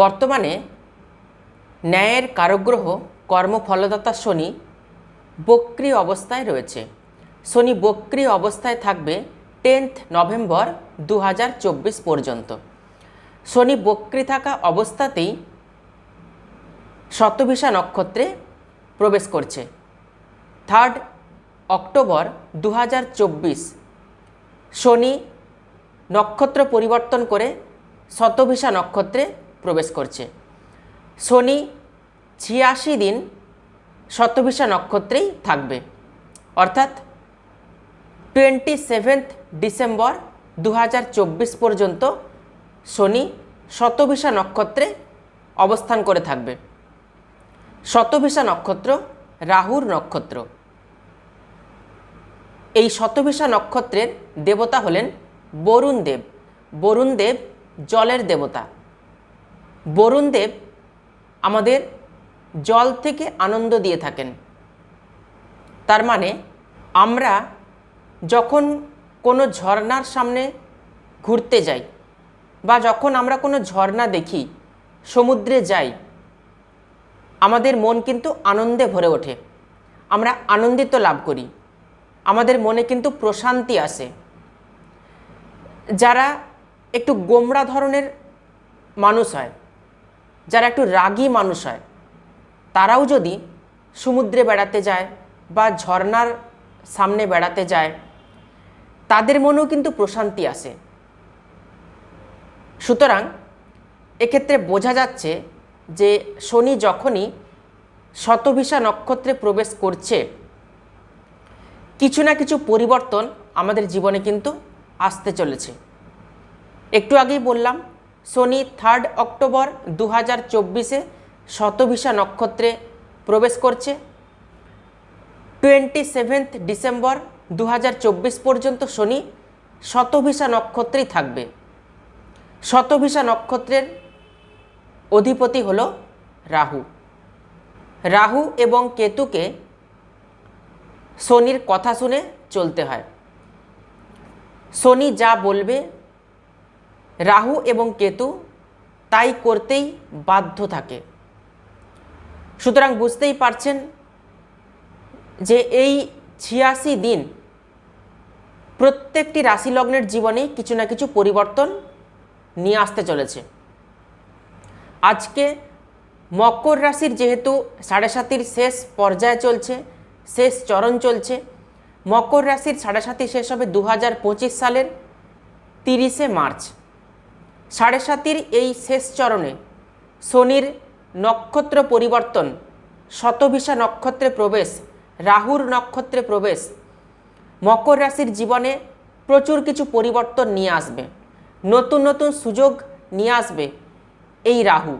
বর্তমানে ন্যায়ের কারগ্রহ কর্মফলদাতা শনি বক্রি অবস্থায় রয়েছে। শনি বক্রি অবস্থায় থাকবে টেন্থ নভেম্বর দু হাজার চব্বিশ পর্যন্ত। শনি বক্রি থাকা অবস্থাতেই শতভিসা নক্ষত্রে প্রবেশ করছে। থার্ড অক্টোবর দু হাজার চব্বিশ, শনি নক্ষত্র পরিবর্তন করে শতভিসা নক্ষত্রে প্রবেশ করছে। শনি ছিয়াশি দিন শতভিসা নক্ষত্রেই থাকবে। অর্থাৎ টোয়েন্টি সেভেন্থ ডিসেম্বর দু হাজার চব্বিশ পর্যন্ত শনি শতভিসা নক্ষত্রে অবস্থান করে থাকবে। শতভিসা নক্ষত্র রাহুর নক্ষত্র। এই শতভিসা নক্ষত্রের দেবতা হলেন বরুণ দেব। বরুণ দেব জলের দেবতা। বরুণ দেব আমাদের জল থেকে আনন্দ দিয়ে থাকেন। তার মানে আমরা যখন কোনো ঝর্ণার সামনে ঘুরতে যাই বা যখন আমরা কোনো ঝর্ণা দেখি, সমুদ্রে যাই, আমাদের মন কিন্তু আনন্দে ভরে ওঠে। আমরা আনন্দিত লাভ করি। আমাদের মনে কিন্তু প্রশান্তি আসে। যারা একটু গোমড়া ধরনের মানুষ হয় যারা একটু রাগী মানুষ হয়, তারাও যদি সমুদ্রে বেড়াতে যায় বা ঝর্ণার সামনে বেড়াতে যায়, তাদের মনেও কিন্তু প্রশান্তি আসে। সুতরাং এক্ষেত্রে বোঝা যাচ্ছে যে শনি যখনই শতভিসা নক্ষত্রে প্রবেশ করছে, কিছু না কিছু পরিবর্তন আমাদের জীবনে কিন্তু আসতে চলেছে। একটু আগেই বললাম শনি থার্ড অক্টোবর দু হাজার চব্বিশে শতভিসা নক্ষত্রে প্রবেশ করছে। টোয়েন্টি সেভেন্থ ডিসেম্বর দু হাজার চব্বিশ পর্যন্ত শনি শতভিসা নক্ষত্রেই থাকবে। শতভিসা নক্ষত্রের অধিপতি হল রাহু। রাহু এবং কেতুকে শনির কথা শুনে চলতে হয়। শনি যা বলবে রাহু এবং কেতু তাই করতেই বাধ্য থাকে। সুতরাং বুঝতেই পারছেন যে এই ছিয়াশি দিন প্রত্যেকটি রাশি লগ্নের জীবনে কিছু না কিছু পরিবর্তন নিয়ে আসতে চলেছে। আজকে মকর রাশির যেহেতু সাড়ে সাতির শেষ পর্যায়ে চলছে, শেষ চরণ চলছে, মকর রাশির সাড়ে সাতি শেষ হবে দু হাজার পঁচিশ সালের তিরিশে মার্চ। সাড়ে সাতির এই শেষ চরণে শনির নক্ষত্র পরিবর্তন, শতভিসা নক্ষত্রে প্রবেশ, রাহুর নক্ষত্রে প্রবেশ, মকর রাশির জীবনে প্রচুর কিছু পরিবর্তন নিয়ে আসবে। নতুন নতুন সুযোগ নিয়ে আসবে এই রাহু।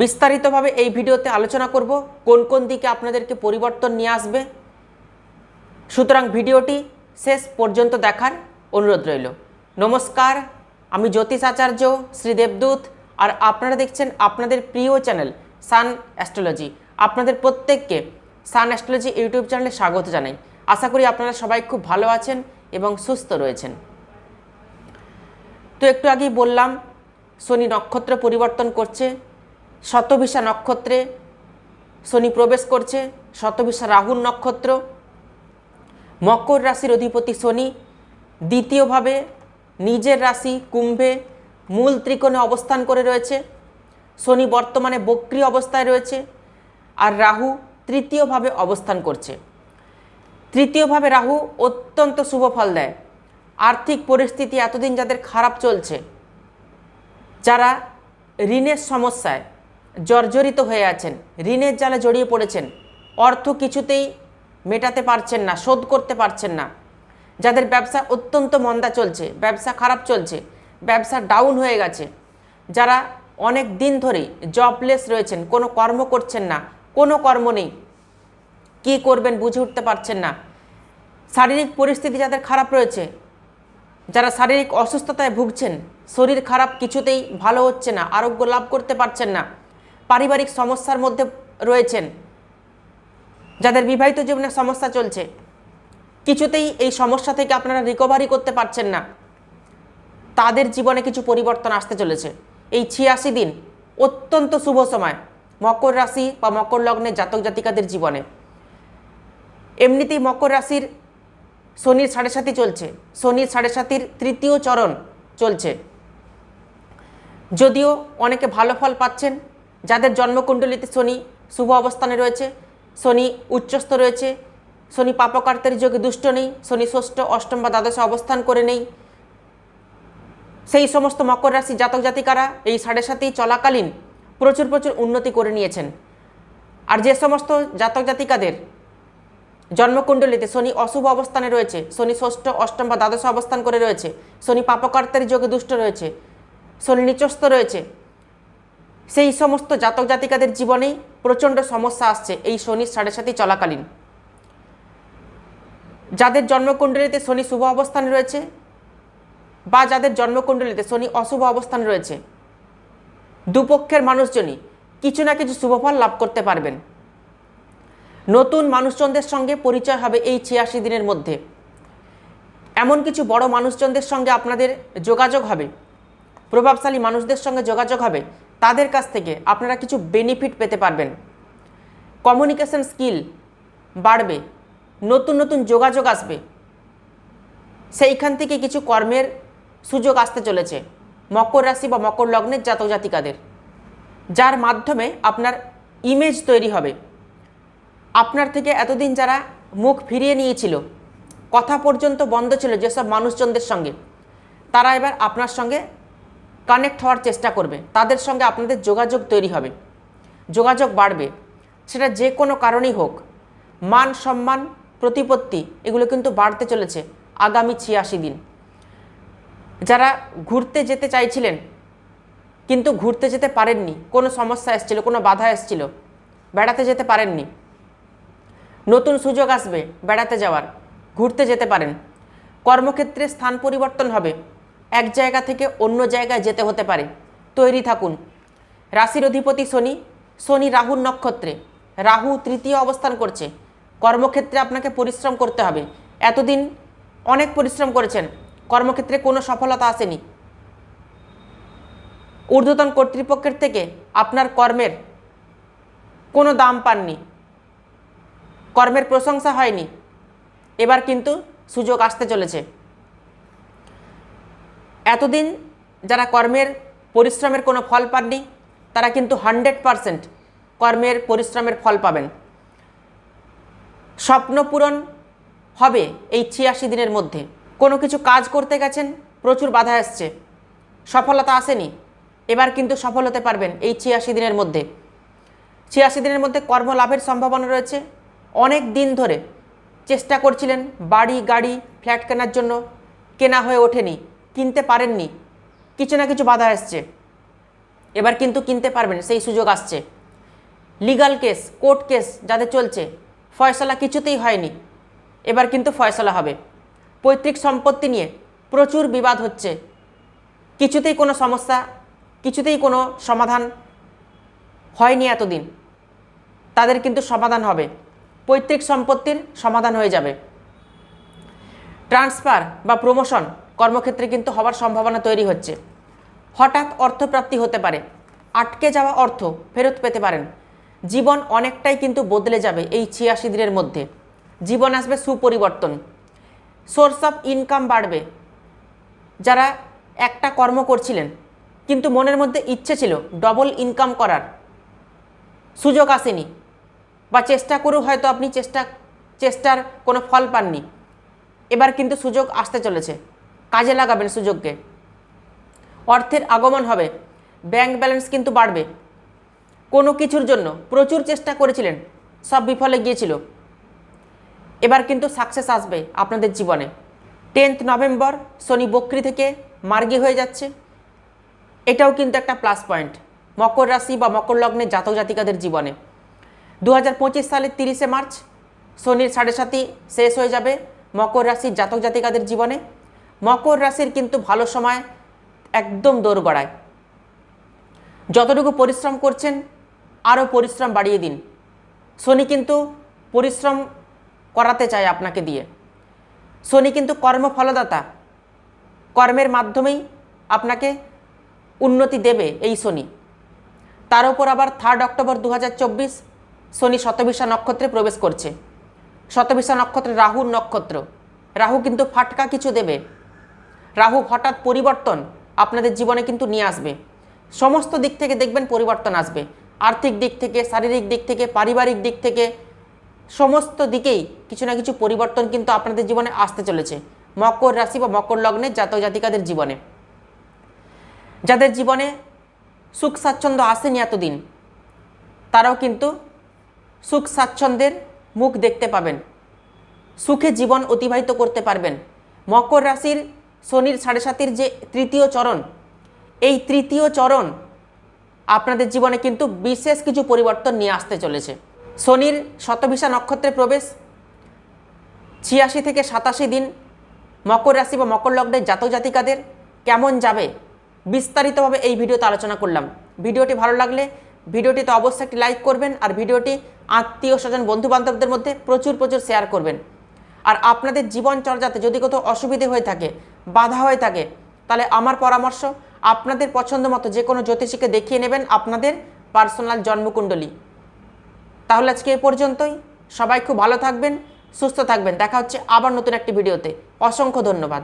বিস্তারিতভাবে এই ভিডিওতে আলোচনা করব, কোন কোন দিকে আপনাদেরকে পরিবর্তন নিয়ে আসবে। সুতরাং ভিডিওটি শেষ পর্যন্ত দেখার অনুরোধ রইল। নমস্কার আমি জ্যোতিষ আচার্য, শ্রী দেবদূত, আর আপনারা দেখছেন আপনাদের প্রিয় চ্যানেল সান অ্যাস্ট্রোলজি। আপনাদের প্রত্যেককে সান অ্যাস্ট্রোলজি ইউটিউব চ্যানেলে স্বাগত জানাই। আশা করি আপনারা সবাই খুব ভালো আছেন এবং সুস্থ রয়েছেন। তো একটু আগেই বললাম, শনি নক্ষত্র পরিবর্তন করছে, শতভিসা নক্ষত্রে শনি প্রবেশ করছে, শতভিসা রাহুল নক্ষত্র, মকর রাশির অধিপতি শনি দ্বিতীয়ভাবে নিজের রাশি কুম্ভে মূল ত্রিকোণে অবস্থান করে রয়েছে, শনি বর্তমানে বক্রি অবস্থায় রয়েছে, আর রাহু তৃতীয়ভাবে অবস্থান করছে। তৃতীয়ভাবে রাহু অত্যন্ত শুভ ফল দেয়। আর্থিক পরিস্থিতি এতদিন যাদের খারাপ চলছে, যারা ঋণের সমস্যায় জর্জরিত হয়ে আছেন, ঋণের জালে জড়িয়ে পড়েছেন, অর্থ কিছুতেই মেটাতে পারছেন না, শোধ করতে পারছেন না। যাদের ব্যবসা অত্যন্ত মন্দা চলছে, ব্যবসা খারাপ চলছে, ব্যবসা ডাউন হয়ে গেছে, যারা অনেক দিন ধরেই জবলেস রয়েছেন, কোনো কর্ম করছেন না, কোনো কর্ম নেই, কী করবেন বুঝে উঠতে পারছেন না। শারীরিক পরিস্থিতি যাদের খারাপ রয়েছে, যারা শারীরিক অসুস্থতায় ভুগছেন, শরীর খারাপ কিছুতেই ভালো হচ্ছে না, আরোগ্য লাভ করতে পারছেন না, পারিবারিক সমস্যার মধ্যে রয়েছেন, যাদের বিবাহিত জীবনে সমস্যা চলছে কিছুতেই এই সমস্যা থেকে আপনারা রিকভারি করতে পারছেন না। তাদের জীবনে কিছু পরিবর্তন আসতে চলেছে। এই ছিয়াশি দিন অত্যন্ত শুভ সময়, মকর রাশি বা মকর লগ্নের জাতক জাতিকাদের জীবনে। এমনিতেই মকর রাশির শনির সাড়ে সাথী চলছে। শনির সাড়ে সাতির তৃতীয় চরণ চলছে। যদিও অনেকে ভালো ফল পাচ্ছেন। যাদের জন্মকুণ্ডলিতে শনি শুভ অবস্থানে রয়েছে, শনি উচ্চস্থ রয়েছে শনি পাপকার্তের যোগে দুষ্ট নেই, শনি ষষ্ঠ, অষ্টম বা দ্বাদশে অবস্থান করে নেই। সেই সমস্ত মকর রাশি জাতক জাতিকারা এই সাড়ে সাতেই চলাকালীন প্রচুর প্রচুর উন্নতি করে নিয়েছেন। আর যে সমস্ত জাতক জাতিকাদের জন্মকুণ্ডলিতে শনি অশুভ অবস্থানে রয়েছে, শনি ষষ্ঠ, অষ্টম বা দ্বাদশ অবস্থান করে রয়েছে, শনি পাপকার্তের যোগে দুষ্ট রয়েছে, শনি নিচস্থ রয়েছে, সেই সমস্ত জাতক জাতিকাদের জীবনেই প্রচণ্ড সমস্যা আসছে এই শনির সাড়ে সাথে চলাকালীন। যাদের জন্মকুণ্ডলিতে শনি শুভ অবস্থান রয়েছে বা যাদের জন্মকুণ্ডলিতে শনি অশুভ অবস্থান রয়েছে, দুপক্ষের মানুষজনই কিছু না কিছু শুভফল লাভ করতে পারবেন। নতুন মানুষজনদের সঙ্গে পরিচয় হবে এই ছিয়াশি দিনের মধ্যে। এমন কিছু বড় মানুষজনদের সঙ্গে আপনাদের যোগাযোগ হবে, প্রভাবশালী মানুষদের সঙ্গে যোগাযোগ হবে, তাদের কাছ থেকে আপনারা কিছু বেনিফিট পেতে পারবেন। কমিউনিকেশন স্কিল বাড়বে নতুন নতুন যোগাযোগ আসবে। সেইখান থেকে কিছু কর্মের সুযোগ আসতে চলেছে, মকর রাশি বা মকর লগ্নের জাতক জাতিকাদের। যার মাধ্যমে আপনার ইমেজ তৈরি হবে। আপনার থেকে এতদিন যারা মুখ ফিরিয়ে নিয়েছিল, কথা পর্যন্ত বন্ধ ছিল যেসব মানুষজনদের সঙ্গে, তারা এবার আপনার সঙ্গে কানেক্ট হওয়ার চেষ্টা করবে। তাদের সঙ্গে আপনাদের যোগাযোগ তৈরি হবে। যোগাযোগ বাড়বে। সেটা যে কোনো কারণেই হোক। মান সম্মান প্রতিপত্তি, এগুলো কিন্তু বাড়তে চলেছে আগামী ছিয়াশি দিন। যারা ঘুরতে যেতে চাইছিলেন, কিন্তু ঘুরতে যেতে পারেননি, কোনো সমস্যা এসেছিল, কোনো বাধা এসেছিল, বেড়াতে যেতে পারেননি। নতুন সুযোগ আসবে, বেড়াতে যাওয়ার, ঘুরতে যেতে পারেন। কর্মক্ষেত্রে স্থান পরিবর্তন হবে, এক জায়গা থেকে অন্য জায়গায় যেতে হতে পারে। তৈরি থাকুন। রাশির অধিপতি শনি শনি রাহুর নক্ষত্রে, রাহু তৃতীয় অবস্থান করছে। কর্মক্ষেত্রে আপনাকে পরিশ্রম করতে হবে। এতদিন অনেক পরিশ্রম করেছেন, কর্মক্ষেত্রে কোনো সফলতা আসেনি। ঊর্ধ্বতন কর্তৃপক্ষের থেকে আপনার কর্মের কোনো দাম পাননি। কর্মের প্রশংসা হয়নি। এবার কিন্তু সুযোগ আসতে চলেছে। এতদিন যারা কর্মের, পরিশ্রমের কোনো ফল পাননি, তারা কিন্তু হান্ড্রেড পারসেন্ট কর্মের, পরিশ্রমের ফল পাবেন। স্বপ্ন পূরণ হবে এই ছিয়াশি দিনের মধ্যে। কোনো কিছু কাজ করতে গেছেন, প্রচুর বাধা আসছে। সফলতা আসেনি। এবার কিন্তু সফল হতে পারবেন এই ছিয়াশি দিনের মধ্যে। ছিয়াশি দিনের মধ্যে কর্মলাভের সম্ভাবনা রয়েছে। অনেক দিন ধরে চেষ্টা করছিলেন বাড়ি, গাড়ি, ফ্ল্যাট কেনার জন্য। কেনা হয়ে ওঠেনি, কিনতে পারেননি। কিছু না কিছু বাধা আসছে। এবার কিন্তু কিনতে পারবেন, সেই সুযোগ আসছে। লিগাল কেস, কোর্ট কেস যাদের চলছে ফয়সলা কিছুতেই হয়নি। এবার কিন্তু ফয়সলা হবে। পৈতৃক সম্পত্তি নিয়ে প্রচুর বিবাদ হচ্ছে। কিছুতেই কোনো সমস্যা, কিছুতেই কোনো সমাধান হয়নি এতদিন। তাদের কিন্তু সমাধান হবে। পৈতৃক সম্পত্তির সমাধান হয়ে যাবে। ট্রান্সফার বা প্রমোশন কর্মক্ষেত্রে কিন্তু হওয়ার সম্ভাবনা তৈরি হচ্ছে। হঠাৎ অর্থপ্রাপ্তি হতে পারে। আটকে যাওয়া অর্থ ফেরত পেতে পারেন। জীবন অনেকটাই কিন্তু বদলে যাবে এই ছিয়াশি দিনের মধ্যে। জীবন আসবে সুপরিবর্তন। সোর্স অফ ইনকাম বাড়বে। যারা একটা কর্ম করছিলেন, কিন্তু মনের মধ্যে ইচ্ছে ছিল ডবল ইনকাম করার। সুযোগ আসেনি। বা চেষ্টা করেও হয়তো আপনি চেষ্টা, চেষ্টার কোনো ফল পাননি। এবার কিন্তু সুযোগ আসতে চলেছে। কাজে লাগাবেন সুযোগকে। অর্থের আগমন হবে। ব্যাংক ব্যালেন্স কিন্তু বাড়বে। কোনো কিছুর জন্য প্রচুর চেষ্টা করেছিলেন, সব বিফলে গিয়েছিল। এবার কিন্তু সাকসেস আসবে আপনাদের জীবনে। টেন্থ নভেম্বর শনি বক্রি থেকে মার্গী হয়ে যাচ্ছে। এটাও কিন্তু একটা প্লাস পয়েন্ট মকর রাশি বা মকর লগ্নের জাতক জাতিকাদের জীবনে। দু হাজার পঁচিশ সালের তিরিশে মার্চ, শনির সাড়ে সাতি শেষ হয়ে যাবে মকর রাশির জাতক জাতিকাদের জীবনে। মকর রাশির কিন্তু ভালো সময় একদম দোরগড়ায়। যতটুকু পরিশ্রম করছেন আরও পরিশ্রম বাড়িয়ে দিন। শনি কিন্তু পরিশ্রম করাতে চায় আপনাকে দিয়ে। শনি কিন্তু কর্মফলদাতা। কর্মের মাধ্যমেই আপনাকে উন্নতি দেবে এই শনি। তার উপর আবার থার্ড অক্টোবর দু হাজার চব্বিশ শনি শতবিশা নক্ষত্রে প্রবেশ করছে। শতবিশা নক্ষত্রে রাহুর নক্ষত্র। রাহু কিন্তু ফাটকা কিছু দেবে। রাহু হঠাৎ পরিবর্তন আপনাদের জীবনে কিন্তু নিয়ে আসবে। সমস্ত দিক থেকে দেখবেন পরিবর্তন আসবে। আর্থিক দিক থেকে, শারীরিক দিক থেকে, পারিবারিক দিক থেকে, সমস্ত দিকেই কিছু না কিছু পরিবর্তন কিন্তু আপনাদের জীবনে আসতে চলেছে। মকর রাশি বা মকর লগ্নের জাতক জাতিকাদের জীবনে। যাদের জীবনে সুখ স্বাচ্ছন্দ্য আসেনি এতদিন, তারাও কিন্তু সুখ স্বাচ্ছন্দ্যের মুখ দেখতে পাবেন। সুখে জীবন অতিবাহিত করতে পারবেন। মকর রাশির শনির সাড়ে সাতির যে তৃতীয় চরণ, এই তৃতীয় চরণ আপনাদের জীবনে কিন্তু বিশেষ কিছু পরিবর্তন নিয়ে আসতে চলেছে। শনির শতভিসা নক্ষত্রে প্রবেশ, ছিয়াশি থেকে সাতাশি দিন, মকর রাশি বা মকর লগ্নের জাতক জাতিকাদের কেমন যাবে বিস্তারিতভাবে এই ভিডিওতে আলোচনা করলাম। ভিডিওটি ভালো লাগলে ভিডিওটিতে অবশ্যই একটি লাইক করবেন আর ভিডিওটি আত্মীয় স্বজন বন্ধু বান্ধবদের মধ্যে প্রচুর প্রচুর শেয়ার করবেন। আর আপনাদের জীবনচর্যাতে যদি কোথাও অসুবিধে হয়ে থাকে, বাধা হয়ে থাকে, তাহলে আমার পরামর্শ আপনাদের পছন্দ মতো যে কোনো জ্যোতিষীকে দেখিয়ে নেবেন আপনাদের পার্সোনাল জন্মকুণ্ডলী। তাহলে আজকে এ পর্যন্তই। সবাই খুব ভালো থাকবেন, সুস্থ থাকবেন। দেখা হচ্ছে আবার নতুন একটি ভিডিওতে। অসংখ্য ধন্যবাদ।